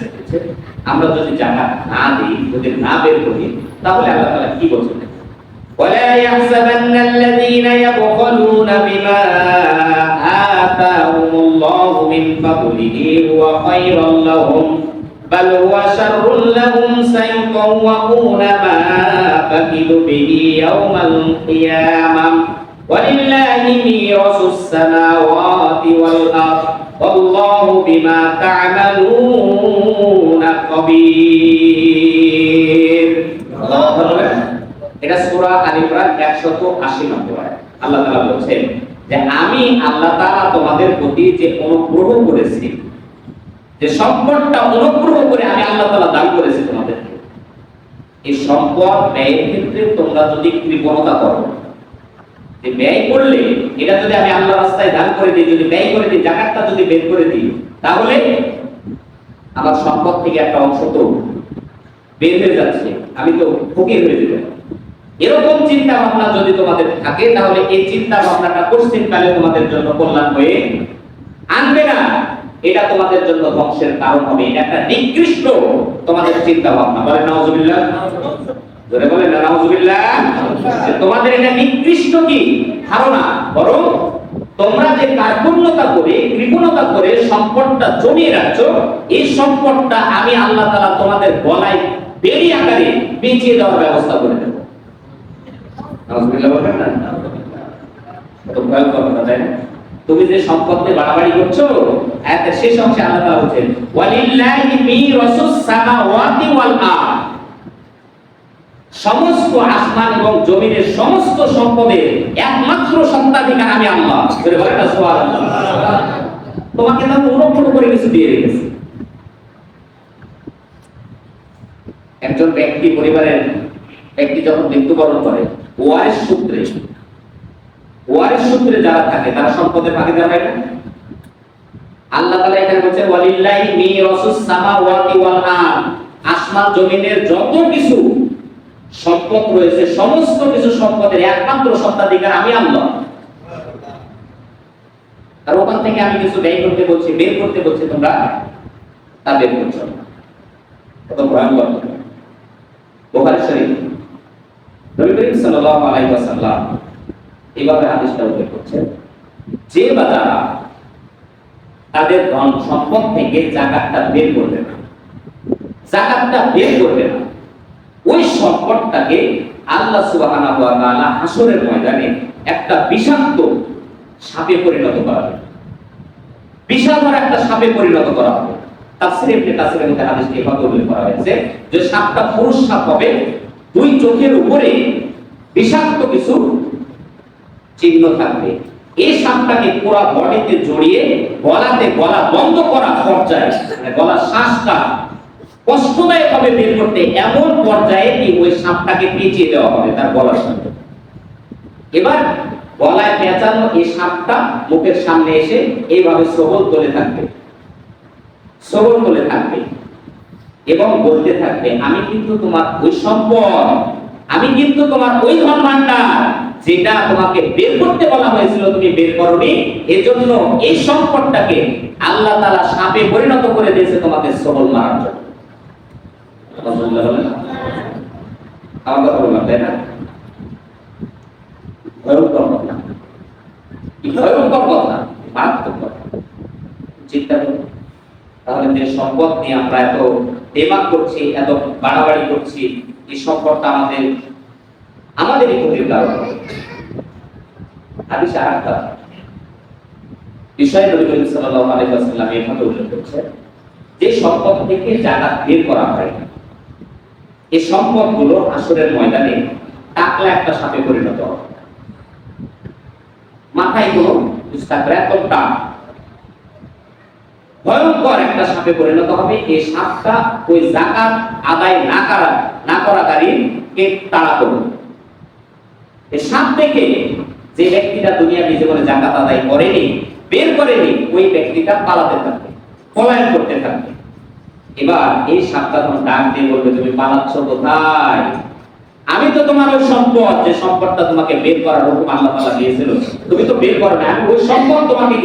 এসেছে আমরা যদি জাকাত না দিই যদি না বের করি তাহলে আল্লাহ তাআলা কি বলছেন ولا يحسبن الذين يبخلون بما آتاهم الله من فضله هو خيرا لهم بل هو شر لهم سيطوقون ما بخلوا به يوم القيامة ولله ميراث السماوات والأرض والله বিমা তা'মালুনা খবীর। এটা সূরা আল ইমরান 180 নম্বর আল্লাহ তাআলা বলেন যে আমি আল্লাহ তাআলা তোমাদের প্রতি যে অনুগ্রহ করেছি, যে সম্পদটা অনুগ্রহ করে আমি আল্লাহ তাআলা দান করেছি তোমাদেরকে, এই সম্পদ ব্যয়ের ক্ষেত্রে তোমরা যদি কৃপণতা করো যে ব্যয় করলে এটা যদি আমি আল্লাহ রাস্তায় দান করে দিই, যদি ব্যয় করে দিই, জাকাতটা যদি বের করে দিই, তাহলে আমার সম্পদ থেকে একটা অংশ তো বের হয়ে যাচ্ছে। আমি তো ফকির হয়ে যাব। এরকম চিন্তা ভাবনা যদি তোমাদের থাকে, তাহলে এই চিন্তা ভাবনাটা পশ্চিম কালে তোমাদের জন্য কল্যাণ হয়ে আনবে না। এটা তোমাদের জন্য ধ্বংসের কারণ হবে। এটা একটা নিকৃষ্ট তোমাদের চিন্তা ভাবনা। বলে নাউজুবিল্লাহ। নাউজুবিল্লাহ তোমাদের এটা নিকৃষ্ট কি? ধারণা। বরং তোমরা যে কার্পণ্যতা করে, কৃপণতা করে সম্পদটা জমিয়ে রাখছো, এই সম্পদটা আমি আল্লাহ তোমাদের বেরি আকারে বেঁচিয়ে দেওয়ার ব্যবস্থা করে তুমি যে সম্পদে বাড়াবাড়ি করছ, আয়াতের শেষ অংশে আল্লাহ ওয়াল সমস্ত আসমান এবং জমিনের সমস্ত সম্পদের একমাত্র সত্তাধিকার আমি আল্লাহ। তোমাকে তো অনুগ্রহ করে কিছু দিয়ে রেখেছি। একজন ব্যক্তি পরিবারের ব্যক্তি যখন মৃত্যুবরণ করে, ওয়ারিশ সূত্রে ওয়ারিশ সূত্রে যারা থাকে, তারা সম্পদের ভাগিদার হয় না? আল্লাহ তাআলা এখানে বলছেন, ওয়ালিল্লাহি মিরাসুস সামাওয়াতি ওয়াল আরদ। আসমান, জমিনের যত কিছু সম্পদ রয়েছে, সমস্ত কিছু সম্পদের একমাত্র সত্তাধিকার আমি আল্লাহ। আর ওখান থেকে আমি কিছু ব্যয় করতে বলছি, বের করতে বলছি, তোমরা তা বের করছ ভয়ঙ্কর। বোখারি শরীফ, নবী করিম সাল্লাল্লাহু আলাইহি ওয়াসাল্লাম এইভাবে হাদিসটা উল্লেখ করছেন, যে বা তাদের ধন সম্পদ থেকে জাকাতটা বের করবে না, জাকাতটা বের করবে না ওই সম্পদটাকে আল্লাহ সুবহানাহু ময়দানে একটা বিষাক্ত সাপে পরিণত করা হবে বড় একটা সাপে পরিণত করা হবে হয়েছে সাপটা হবে চোখের উপরে বিষাক্ত কিছু চিহ্ন থাকবে। এই সাপটাকে জড়িয়ে গলাতে গলা বন্ধ করা পর্যায়ে মানে গলার শ্বাসটা কষ্টদায়ক ভাবে বের করতে এমন পর্যায়ে কি ওই সাপটাকে পেঁচিয়ে দেওয়া হবে? তার গলার সাথে এবার গলায় পেঁচানো এই সাপটা মুখের সামনে এসে এইভাবে সবল তোলে থাকবে। সবল তোলে থাকবে এবং বলতে থাকবে, আমি কিন্তু তোমার ওই সম্পদ, আমি কিন্তু তোমার ওই ধন যেটা তোমাকে বের করতে বলা হয়েছিল, তুমি বের করনি। এজন্য এই সম্পদটাকে আল্লাহ তাআলা সাপে পরিণত করে দিয়েছে তোমাকে সবল মারার জন্য। আলহামদুলিল্লাহ বলেন। আমার বললাম তাই না ভয়ঙ্কর কথা ভয়ঙ্কর কথা মারাত্মক চিন্তা করুন তাহলে যে সম্পদ নিয়ে আমরা এত করছি এত বাড়াবাড়ি করছি এই সম্পদটা আমাদের আমাদেরই ক্ষতির কারণ বিষয় নবী করিম উল্লেখ যে সম্পদ থেকে জাকাত বের করা হয় এই সম্পদগুলো আসরের ময়দানে টাকলা একটা সাপে পরিণত মাথায় কোনো ভয়ঙ্কর একটা সাপে পরিণত হবে। এই সাপটা ওই জাকাত আদায় না করা, না করাকারীকে তাড়া করবে? এই সাপ দেখে যে ব্যক্তিটা দুনিয়াবী জীবনে জাকাত আদায় করেনি, বের করেনি, ওই ব্যক্তিটা পালাতে থাকবে, পলায়ন করতে থাকবে। এবার এই সাপটা তখন ডাক দিয়ে বলবে, তুমি পালাচ্ছ কোথায়? আমি তো তোমার ওই সম্পদ, যে সম্পদটা তোমাকে বের করার হুকুম আল্লাহ তালা দিয়েছিল, তুমি তো বের করো না। ওই সম্পদ তোমাকে